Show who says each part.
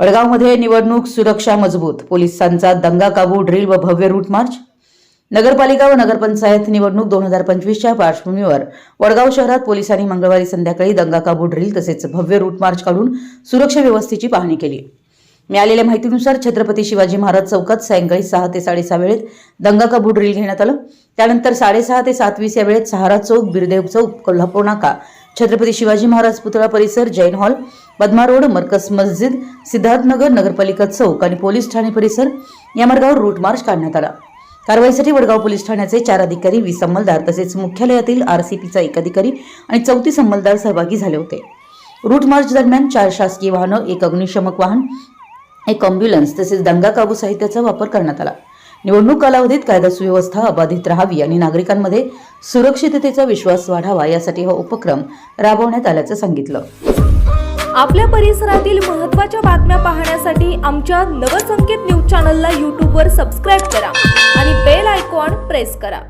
Speaker 1: वडगावमध्ये निवडणूक सुरक्षा मजबूत. पोलिसांचा दंगा काबू ड्रिल व भव्य रूट मार्च. नगरपालिका व नगरपंचायत निवडणूक दोन हजार पंचवीसच्या पार्श्वभूमीवर. वडगाव शहरात पोलिसांनी मंगळवारी संध्याकाळी दंगा काबू ड्रिल तसेच भव्य रूट मार्च काढून सुरक्षा व्यवस्थेची पाहणी केली. मिळालेल्या माहितीनुसार छत्रपती शिवाजी महाराज चौकात सायंकाळी सहा ते साडेसहा वेळेत दंगा काबू ड्रिल घेण्यात आलं. त्यानंतर साडेसहा ते सातवीस या वेळेत सहारा चौक बिरदेव चौक कोल्हापूर नाका छत्रपती शिवाजी महाराज पुतळा परिसर जैन हॉल बदमा रोड मरकस मस्जिद सिद्धार्थनगर नगरपालिका चौक आणि पोलीस ठाणे परिसर या मार्गावर रूट मार्च काढण्यात आला. कारवाईसाठी वडगाव पोलीस ठाण्याचे चार अधिकारी वीस अंमलदार तसेच मुख्यालयातील आरसीपीचा एक अधिकारी आणि चौतीस अंमलदार सहभागी झाले होते. रूट मार्च दरम्यान चार शासकीय वाहनं एक अग्निशमक वाहन एक अँब्युलन्स तसेच दंगा काबू साहित्याचा वापर करण्यात आला. निवडणूक कालावधीत कायदा सुव्यवस्था अबाधित राहावी आणि नागरिकांमध्ये सुरक्षिततेचा विश्वास वाढावा यासाठी हा उपक्रम राबवण्यात आल्याचं सांगितलं.
Speaker 2: आपल्या परिसरातील महत्त्वाच्या बातम्या पाहण्यासाठी आमच्या नवसंकेत न्यूज चॅनलला यूट्यूबवर सबस्क्राईब करा आणि बेल आयकॉन प्रेस करा.